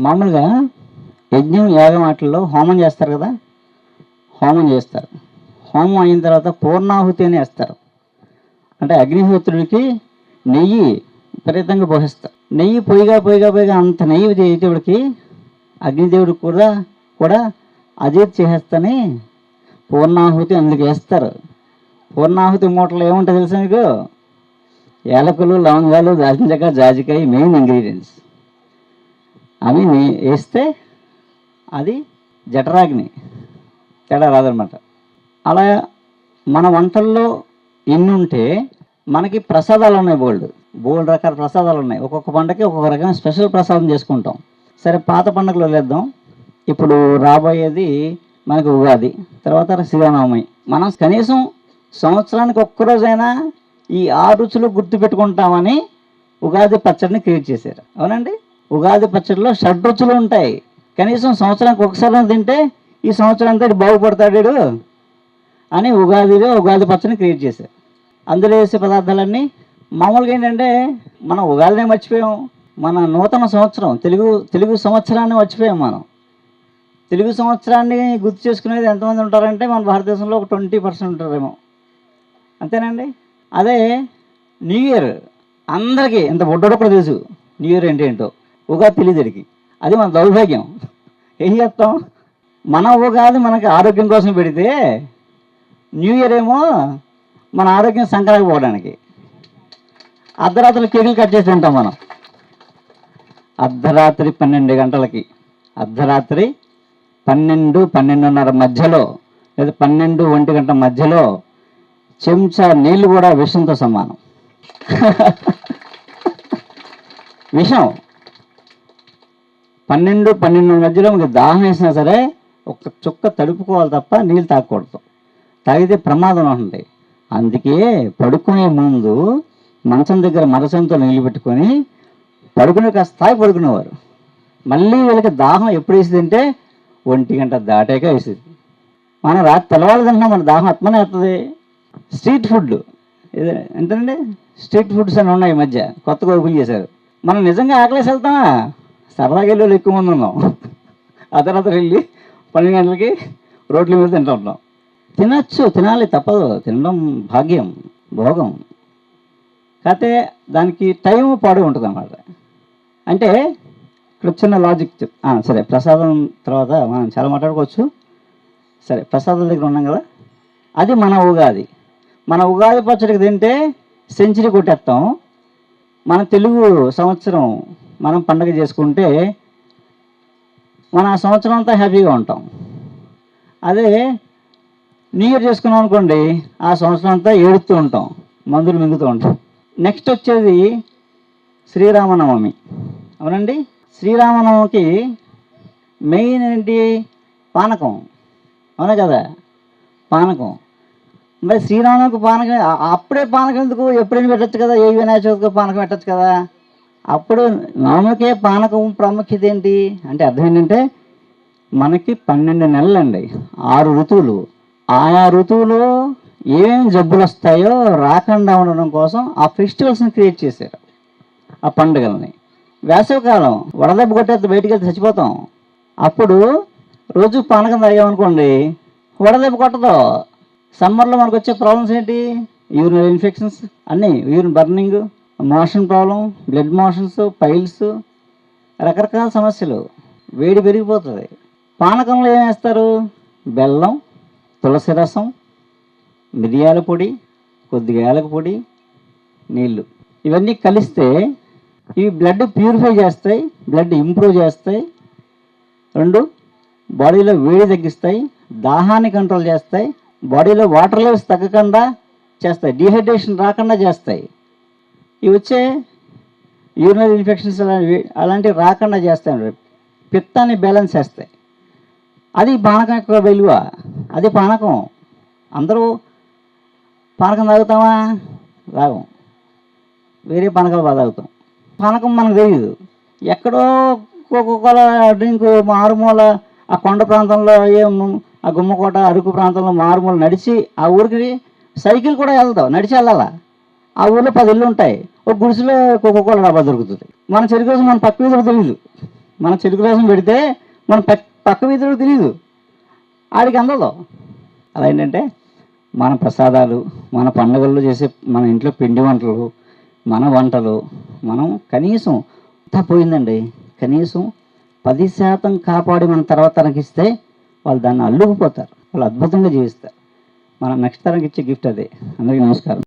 మామూలుగా యజ్ఞం యాగం వాటిల్లో హోమం చేస్తారు కదా? హోమం చేస్తారు. హోమం అయిన తర్వాత పూర్ణాహుతి అని వేస్తారు. అంటే అగ్నిహోత్రుడికి నెయ్యి విపరీతంగా పోషిస్తారు. నెయ్యి పొయ్యిగా పొయ్యిగా పొయ్యిగా అంత నెయ్యి దేవుడికి అగ్నిదేవుడు కూడా కూడా అజీత్ చేసేస్తని పూర్ణాహుతి అందుకు వేస్తారు. పూర్ణాహుతి మూటలు ఏముంటాయి తెలుసా మీకు? ఏలకులు లవంగాలు దాల్చిన జాజికాయ మెయిన్ ఇంగ్రీడియంట్స్. అవి నే- వేస్తే అది జఠరాగ్ని. తేడా రాదనమాట. అలా మన వంటల్లో ఎన్ని ఉంటే మనకి ప్రసాదాలు ఉన్నాయి బోల్డ్. బోల్డ్ రకాల ప్రసాదాలు ఉన్నాయి. ఒక్కొక్క పండగకి ఒక్కొక్క రకమైన స్పెషల్ ప్రసాదం చేసుకుంటాం. సరే పాత పండుగలు వదిలేద్దాం. ఇప్పుడు రాబోయేది మనకు ఉగాది తర్వాత శ్రీరామనవమి. మనం కనీసం సంవత్సరానికి ఒక్కరోజైనా ఈ ఆరు రుచులు గుర్తుపెట్టుకుంటామని ఉగాది పచ్చడిని క్రియేట్ చేశారు. అవునండి? ఉగాది పచ్చడిలో షడ్రుచులు ఉంటాయి. కనీసం సంవత్సరానికి ఒకసారి తింటే ఈ సంవత్సరం అంతా బాగుపడతాడు అని ఉగాదిలో ఉగాది పచ్చడిని క్రియేట్ చేశారు. అందులో వేసే పదార్థాలన్నీ మామూలుగా ఏంటంటే మనం ఉగాదినే మర్చిపోయాం. మన నూతన సంవత్సరం తెలుగు తెలుగు సంవత్సరాన్ని మర్చిపోయాం మనం. తెలుగు సంవత్సరాన్ని గుర్తు చేసుకునేది ఎంతమంది ఉంటారంటే మన భారతదేశంలో ఒక ట్వంటీ పర్సెంట్ ఉంటారేమో. అంతేనండి? అదే న్యూ ఇయర్ అందరికీ ఇంత బొడ్డోడు కూడా తెలుసు న్యూ ఇయర్ అంటే ఏంటో. ఉగాది తెలియదుడికి. అది మన దౌర్భాగ్యం. ఏం చేస్తాం? మన ఉగాది మనకి ఆరోగ్యం కోసం పెడితే న్యూ ఇయర్ ఏమో మన ఆరోగ్యం సంకరాకపోవడానికి అర్ధరాత్రి కేకులు కట్ చేసి ఉంటాం మనం. అర్ధరాత్రి పన్నెండు గంటలకి. అర్ధరాత్రి పన్నెండు పన్నెండున్నర మధ్యలో లేదా పన్నెండు ఒంటి గంట మధ్యలో చెంచా నీళ్ళు కూడా విషంతో సమానం. విషం. పన్నెండు పన్నెండు మధ్యలో మీకు దాహం వేసినా సరే ఒక చుక్క తడుపుకోవాలి తప్ప నీళ్ళు తాగకూడదు. తాగితే ప్రమాదం ఉంటుంది. అందుకే పడుకునే ముందు మంచం దగ్గర మరసంతో నీళ్ళు పెట్టుకొని పడుకునే కాస్త తాగి పడుకునేవారు. మళ్ళీ వీళ్ళకి దాహం ఎప్పుడు వేసిందంటే ఒంటి గంట దాటాక వేసేది. మనం రాత్రి తెల్లవారు తింటున్నా మన దాహం అత్మనే వస్తుంది స్ట్రీట్ ఫుడ్ ఇది ఏంటండి స్ట్రీట్ ఫుడ్స్ అని ఉన్నాయి ఈ మధ్య. కొత్తగా ఓపెన్ చేశారు. మనం నిజంగా ఆకలేసి వెళ్తామా? సరదాగా వెళ్ళి ఎక్కువ మంది ఉన్నాం అర్ధరాత్రి వెళ్ళి పన్నెండు గంటలకి రోడ్ల మీద తింటూ ఉంటాం. తినచ్చు తినాలి తప్పదు. తినడం భాగ్యం భోగం. కాకపోతే దానికి టైం పాడు ఉంటుంది అన్నమాట అంటే ఇక్కడ చిన్న లాజిక్ సరే ప్రసాదం తర్వాత మనం చాలా మాట్లాడుకోవచ్చు. సరే ప్రసాదం దగ్గర ఉన్నాం కదా? అది మన ఉగాది. మన ఉగాది పచ్చడికి తింటే సెంచరీ కొట్టేస్తాం. మన తెలుగు సంవత్సరం మనం పండగ చేసుకుంటే మన ఆ సంవత్సరం అంతా హ్యాపీగా ఉంటాం. అదే న్యూ ఇయర్ చేసుకున్నాం అనుకోండి ఆ సంవత్సరం అంతా ఏడుస్తూ ఉంటాం మందులు మింగుతూ ఉంటాం. నెక్స్ట్ వచ్చేది శ్రీరామనవమి. అవునండి? శ్రీరామనవమికి మెయిన్ ఏంటి? పానకం. అవునా కదా? పానకం. మరి శ్రీరామనవమికి పానకం అప్పుడే పానకం ఎందుకు? ఎప్పుడైనా పెట్టచ్చు కదా? ఏ వినాయక చవితికి పానకం పెట్టచ్చు కదా? అప్పుడు నవమికే పానకం ప్రాముఖ్యత ఏంటి అంటే అర్థం ఏంటంటే మనకి పన్నెండు నెలలండి. ఆరు ఋతువులు. ఆయా ఋతువులో ఏమేమి జబ్బులు వస్తాయో రాకుండా ఉండడం కోసం ఆ ఫెస్టివల్స్ని క్రియేట్ చేశారు. ఆ పండుగల్ని. వేసవికాలం వడదెబ్బ కొట్టేస్తే బయటికి వెళ్తే చచ్చిపోతాం. అప్పుడు రోజు పానకం తాగామనుకోండి వడదెబ్బ కొట్టదు. సమ్మర్లో మనకు వచ్చే ప్రాబ్లమ్స్ ఏంటి? యూరినరీ ఇన్ఫెక్షన్స్ అన్నీ urine burning motion problem blood motions piles రకరకాల సమస్యలు. వేడి పెరిగిపోతుంది. పానకంలో ఏం వేస్తారు? బెల్లం తులసి రసం మిరియాల పొడి కొద్దిగా ఏలక పొడి నీళ్ళు ఇవన్నీ కలిస్తే ఇవి బ్లడ్ ప్యూరిఫై చేస్తాయి బ్లడ్ ఇంప్రూవ్ చేస్తాయి. రెండు బాడీలో వేడి తగ్గిస్తాయి దాహాన్ని కంట్రోల్ చేస్తాయి బాడీలో వాటర్ లెవెల్స్ తగ్గకుండా చేస్తాయి డిహైడ్రేషన్ రాకుండా చేస్తాయి. ఇవి వచ్చే యూరినరీ ఇన్ఫెక్షన్స్ అలాంటివి అలాంటివి రాకుండా చేస్తాను పిత్తాన్ని బ్యాలెన్స్ చేస్తాయి. అది పానకం యొక్క విలువ. అది పానకం. అందరూ పానకం తాగుతామా? తాగం. వేరే పానకాలు బాగా తాగుతాం. పానకం మనకు తెలియదు ఎక్కడో కోకోకోల డ్రింక్ మారుమూల ఆ కొండ ప్రాంతంలో ఏ ఆ గుమ్మకోట అరకు ప్రాంతంలో మారుమూల నడిచి ఆ ఊరికి సైకిల్ కూడా వెళ్తాం నడిచి వెళ్ళాలా? ఆ ఊర్లో పది ఇళ్ళు ఉంటాయి. ఒక గుడిసెలో కోకోకోల డబ్బా దొరుకుతుంది. మన చెరుకు రసం మన పక్క వీధిలో తెలియదు. మన చెరుకు రసం పెడితే మన పక్క వీధిలో తెలియదు. ఆడికి అందదు అలా ఏంటంటే మన ప్రసాదాలు మన పండుగల్లో చేసే మన ఇంట్లో పిండి వంటలు మన వంటలు మనం కనీసం తప్పోయిందండి పోయిందండి? కనీసం పది శాతం కాపాడి మన తర్వాత తనకిస్తే వాళ్ళు దాన్ని అల్లుకుపోతారు. వాళ్ళు అద్భుతంగా జీవిస్తారు. మనం నెక్స్ట్ తరంకి ఇచ్చే గిఫ్ట్ అదే. అందరికీ నమస్కారం.